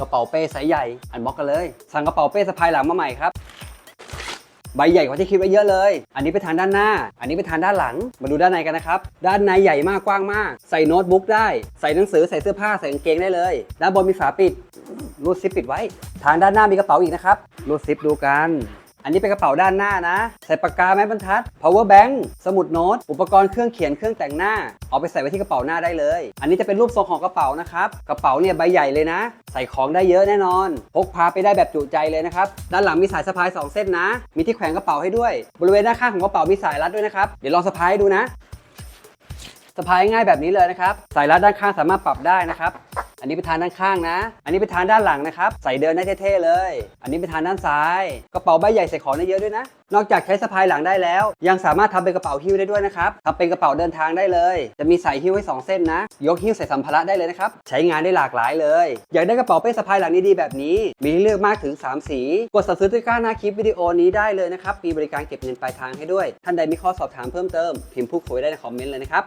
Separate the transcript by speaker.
Speaker 1: กระเป๋าเป้ไซส์ใหญ่ อันบ็อกกันเลย สั่งกระเป๋าเป้สะพายหลังมาใหม่ครับ ใบใหญ่กว่าที่คิดไว้เยอะเลย อันนี้ไปทางด้านหน้า อันนี้ไปทางด้านหลัง มาดูด้านในกันนะครับ ด้านในใหญ่มากกว้างมาก ใส่โน้ตบุ๊กได้ ใส่หนังสือใส่เสื้อผ้าใส่กางเกงได้เลย ด้านบนมีฝาปิด รูดซิปปิดไว้ ทางด้านหน้ามีกระเป๋าอีกนะครับ รูดซิปดูกัน อันนี้เป็นกระเป๋าด้านหน้านะ ใส่ปากกาไม้บรรทัด power bank สมุดโน้ต อุปกรณ์เครื่องเขียนเครื่องแต่งหน้า เอาไปใส่ไว้ที่กระเป๋าหน้าได้เลย อันนี้จะเป็นรูปทรงของกระเป๋านะครับ กระเป๋าเนี่ยใบใหญ่เลยนะ ใส่ของได้เยอะแน่นอน พกพาไปได้แบบจุใจเลยนะครับ ด้านหลังมีสายสะพาย 2 เส้นนะ มีที่แขวนกระเป๋าให้ด้วย บริเวณด้านข้างของกระเป๋ามีสายรัดด้วยนะครับ เดี๋ยวลองสะพายดูนะ สะพายง่ายแบบนี้เลยนะครับ สายรัดด้านข้างสามารถปรับได้นะครับ อันนี้เป็นทางด้านข้างนะ อันนี้เป็นทางด้านหลังนะครับ ใส่เดินได้เท่ๆเลย อันนี้เป็นทางด้านซ้าย กระเป๋าใบใหญ่ใส่ของได้เยอะด้วยนะ นอกจากใช้สะพายหลังได้แล้ว ยังสามารถทำเป็นกระเป๋าหิ้วได้ด้วยนะครับทำเป็นกระเป๋าเดินทางได้เลย จะมีสายหิ้วให้สองเส้นนะ ยกหิ้วใส่สัมภาระได้เลยนะครับ ใช้งานได้หลากหลายเลย อยากได้กระเป๋าเป้สะพายหลังดีๆแบบนี้ มีให้เลือกมากถึง 3 สี กดสั่งซื้อที่ก้าหน้าคลิปวิดีโอนี้ได้เลยนะครับ มีบริการเก็บเงินปลายทางให้ด้วย ท่านใดมีข้อสอบถามเพิ่มเติม พิมพ์พูดคุยได้ในคอมเมนต์เลยนะครับ